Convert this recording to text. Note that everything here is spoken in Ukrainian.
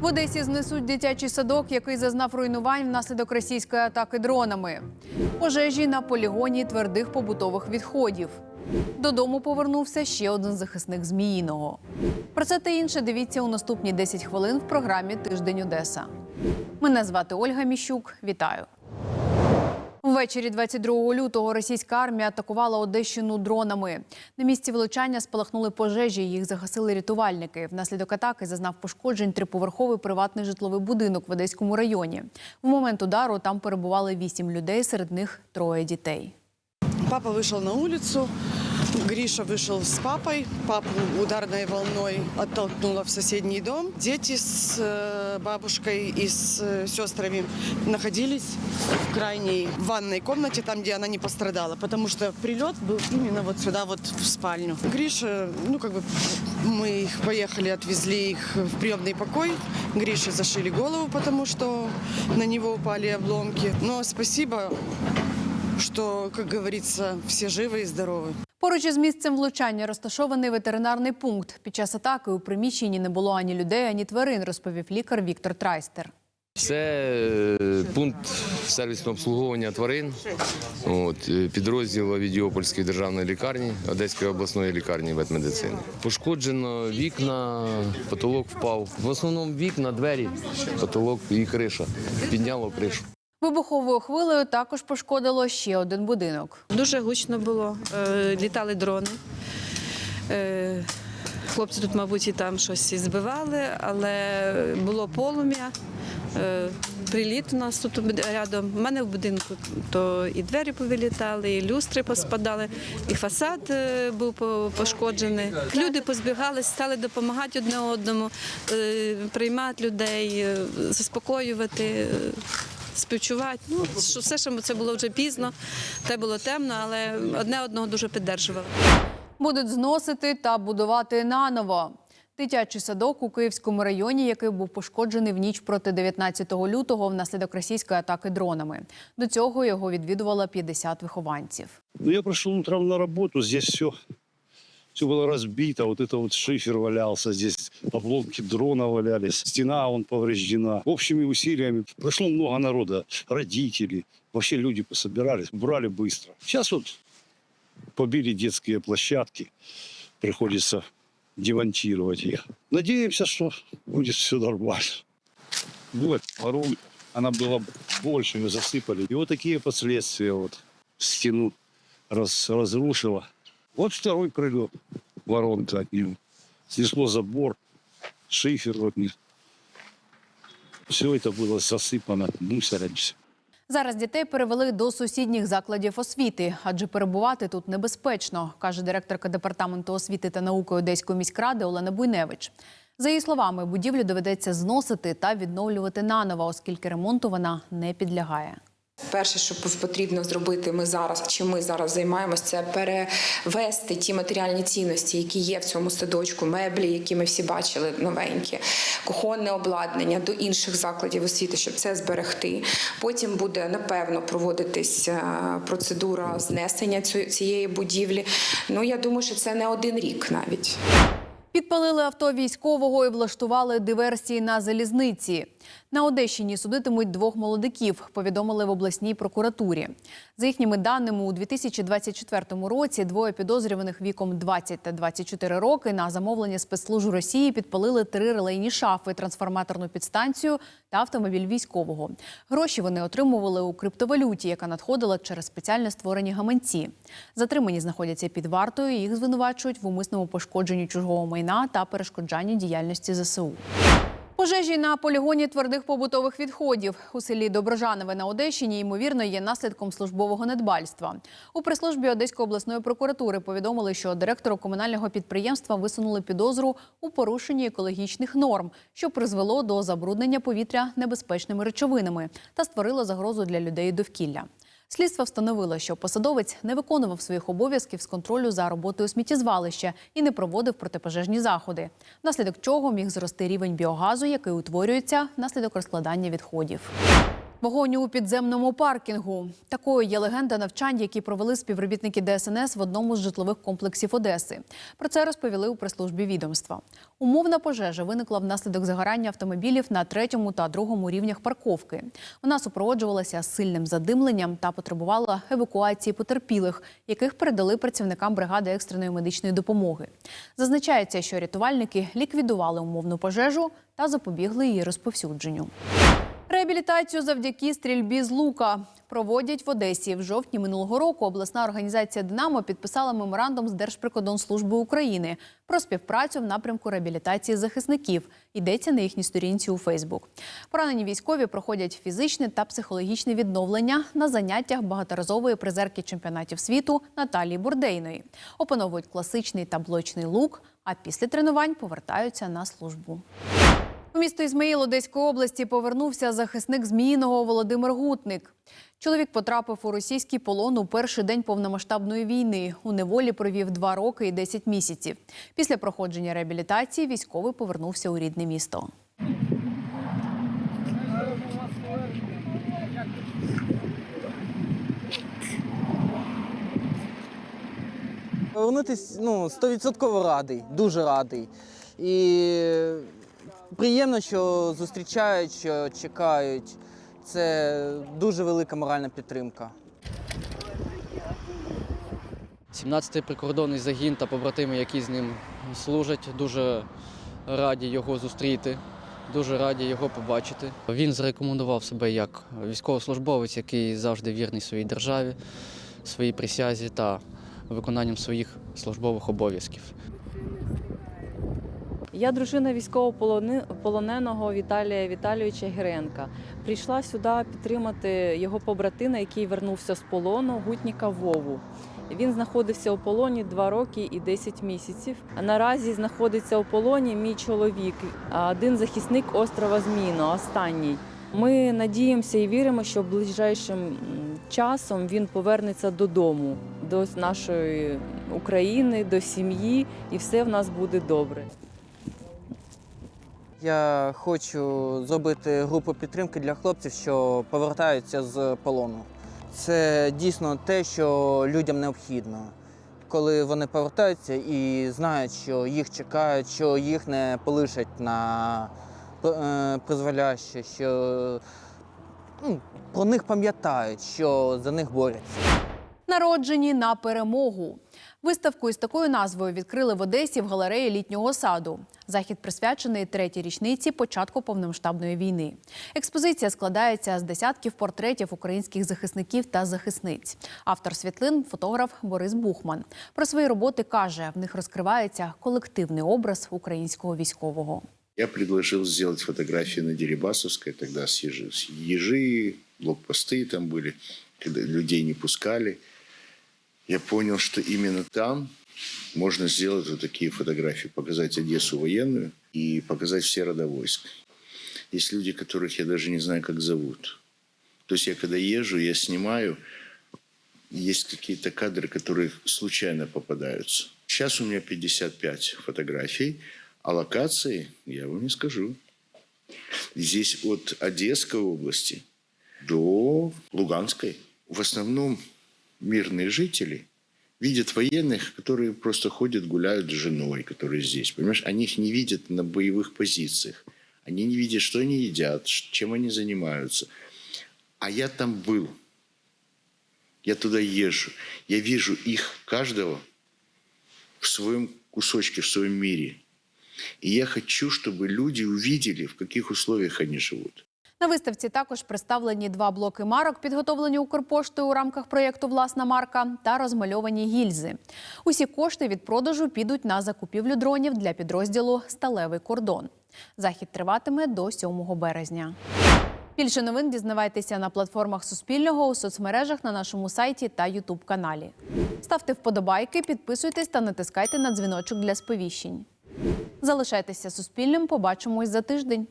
В Одесі знесуть дитячий садок, який зазнав руйнувань внаслідок російської атаки дронами. Пожежі на полігоні твердих побутових відходів. Додому повернувся ще один захисник Зміїного. Про це та інше дивіться у наступні 10 хвилин в програмі Тиждень Одеса. Мене звати Ольга Міщук. Вітаю. Ввечері 22 лютого російська армія атакувала Одещину дронами. На місці влучання спалахнули пожежі. Їх загасили рятувальники. Внаслідок атаки зазнав пошкоджень триповерховий приватний житловий будинок в Одеському районі. В момент удару там перебували вісім людей, серед них троє дітей. Папа вийшов на улицу, Гриша вышел с папой. Папу ударной волной оттолкнуло в соседний дом. Дети с э, бабушкой и с э, сестрами находились в крайней ванной комнате, там, где она не пострадала, потому что прилет был именно вот сюда, вот в спальню. Гриша, ну, как бы мы их поехали, отвезли их в приемный покой. Грише зашили голову, потому что на него упали обломки. Но спасибо что, как говорится, все живы и здоровы. Поруч із місцем влучання розташований ветеринарний пункт. Під час атаки у приміщенні не було ані людей, ані тварин, розповів лікар Віктор Трайстер. Це е, пункт сервісного обслуговування тварин, от, е, підрозділ Авідіопольської державної лікарні, Одеської обласної лікарні ветмедицини. Пошкоджено вікна, потолок впав. В основному вікна, двері, потолок і криша. Підняло кришу. Вибуховою хвилею також пошкодило ще один будинок. Дуже гучно було, е, літали дрони. Е, Хлопці тут, мабуть, і там щось збивали, але було полум'я. Е, Приліт у нас тут рядом. У мене в будинку то і двері повилітали, і люстри поспадали, і фасад був пошкоджений. Люди позбігались, стали допомагати одне одному, приймати людей, заспокоювати. Співчувати. Ну, що все, що це було вже пізно, те було темно, але одне одного дуже піддержували. Будуть зносити та будувати наново. Дитячий садок у Київському районі, який був пошкоджений в ніч проти 19 лютого внаслідок російської атаки дронами. До цього його відвідувало 50 вихованців. Ну, я пришел утром на работу, здесь все, все было разбито, вот это вот шифер валялся, здесь обломки дрона валялись, стена вон повреждена. Общими усилиями прошло много народа, родители, вообще люди пособирались, брали быстро. Сейчас вот побили детские площадки, приходится демонтировать их. Надеемся, что будет все нормально. Вот, порой она была больше, ее засыпали. И вот такие последствия вот стену раз, разрушила. Вот второй прилет, воронка от него. Снесло забор, шифер от них. Все это было засыпано мусором. Зараз дітей перевели до сусідніх закладів освіти, адже перебувати тут небезпечно, каже директорка департаменту освіти та науки Одеської міськради Олена Буйневич. За її словами, будівлю доведеться зносити та відновлювати наново, оскільки ремонту вона не підлягає. Перше, що потрібно зробити, ми зараз чим ми зараз займаємося, це перевести ті матеріальні цінності, які є в цьому садочку, меблі, які ми всі бачили новенькі, кухонне обладнання до інших закладів освіти, щоб це зберегти. Потім буде напевно проводитись е, процедура знесення цієї будівлі. Ну я думаю, що це не один рік навіть. Підпалили авто військового і влаштували диверсії на залізниці. На Одещині судитимуть двох молодиків, повідомили в обласній прокуратурі. За їхніми даними, у 2024 році двоє підозрюваних віком 20 та 24 роки на замовлення спецслужб Росії підпалили три релейні шафи, трансформаторну підстанцію та автомобіль військового. Гроші вони отримували у криптовалюті, яка надходила через спеціально створені гаманці. Затримані знаходяться під вартою. Їх звинувачують в умисному пошкодженні чужого майна та перешкоджанні діяльності ЗСУ. Пожежі на полігоні твердих побутових відходів у селі Доброжанове на Одещині ймовірно є наслідком службового недбальства. У прес-службі Одеської обласної прокуратури повідомили, що директору комунального підприємства висунули підозру у порушенні екологічних норм, що призвело до забруднення повітря небезпечними речовинами та створило загрозу для людей довкілля. Слідство встановило, що посадовець не виконував своїх обов'язків з контролю за роботою сміттєзвалища і не проводив протипожежні заходи, внаслідок чого міг зрости рівень біогазу, який утворюється внаслідок розкладання відходів. Вогонь у підземному паркінгу. Такою є легенда навчань, які провели співробітники ДСНС в одному з житлових комплексів Одеси. Про це розповіли у прес-службі відомства. Умовна пожежа виникла внаслідок загорання автомобілів на третьому та другому рівнях парковки. Вона супроводжувалася сильним задимленням та потребувала евакуації потерпілих, яких передали працівникам бригади екстреної медичної допомоги. Зазначається, що рятувальники ліквідували умовну пожежу та запобігли її розповсюдженню. Реабілітацію завдяки стрільбі з лука проводять в Одесі. В жовтні минулого року обласна організація Динамо підписала меморандум з Держприкордонслужби України про співпрацю в напрямку реабілітації захисників. Йдеться на їхній сторінці у Фейсбук. Поранені військові проходять фізичне та психологічне відновлення на заняттях багаторазової призерки чемпіонатів світу Наталії Бурдейної. Опановують класичний та блочний лук, а після тренувань повертаються на службу. У місто Ізмаїл Одеської області повернувся захисник Зміїного Володимир Гутник. Чоловік потрапив у російський полон у перший день повномасштабної війни. У неволі провів два роки і 10 місяців. Після проходження реабілітації військовий повернувся у рідне місто. Повернутись ну, 100% радий, дуже радий. І приємно, що зустрічають, що чекають. Це дуже велика моральна підтримка. 17-й прикордонний загін та побратими, які з ним служать, дуже раді його зустріти, дуже раді його побачити. Він зарекомендував себе як військовослужбовець, який завжди вірний своїй державі, своїй присязі та виконанням своїх службових обов'язків. Я дружина військовополоненого Віталія Віталійовича Гіренка. Прийшла сюди підтримати його побратина, який вернувся з полону, гутніка Вову. Він знаходився у полоні 2 роки і 10 місяців. Наразі знаходиться у полоні мій чоловік, один захисник острова Зміїно, останній. Ми надіємося і віримо, що ближайшим часом він повернеться додому, до нашої України, до сім'ї, і все в нас буде добре. Я хочу зробити групу підтримки для хлопців, що повертаються з полону. Це дійсно те, що людям необхідно, коли вони повертаються і знають, що їх чекають, що їх не полишать на е, призволяще, що ну, про них пам'ятають, що за них борються. Народжені на перемогу. Виставку із такою назвою відкрили в Одесі в галереї літнього саду. Захід присвячений третій річниці початку повномасштабної війни. Експозиція складається з десятків портретів українських захисників та захисниць. Автор світлин фотограф Борис Бухман. Про свої роботи каже, в них розкривається колективний образ українського військового. Я предложил сделать фотографии на Дерибасовской, тогда с ежи, с ежи, там были, когда людей не пускали. Я понял, что именно там можно сделать вот такие фотографии, показать Одессу военную и показать все рода. Есть люди, которых я даже не знаю, как зовут. То есть я когда езжу, я снимаю, есть какие-то кадры, которые случайно попадаются. Сейчас у меня 55 фотографий, а локации я вам не скажу. Здесь от Одесской области до Луганской. В основном мирные жители видят военных, которые просто ходят, гуляют с женой, которые здесь. Понимаешь, они их не видят на боевых позициях. Они не видят, что они едят, чем они занимаются. А я там был. Я туда езжу. Я вижу их каждого в своем кусочке, в своем мире. И я хочу, чтобы люди увидели, в каких условиях они живут. На виставці також представлені два блоки марок, підготовлені Укрпоштою у рамках проєкту Власна марка та розмальовані гільзи. Усі кошти від продажу підуть на закупівлю дронів для підрозділу Сталевий кордон. Захід триватиме до 7 березня. Більше новин дізнавайтеся на платформах Суспільного у соцмережах на нашому сайті та Ютуб каналі. Ставте вподобайки, підписуйтесь та натискайте на дзвіночок для сповіщень. Залишайтеся суспільним. Побачимось за тиждень.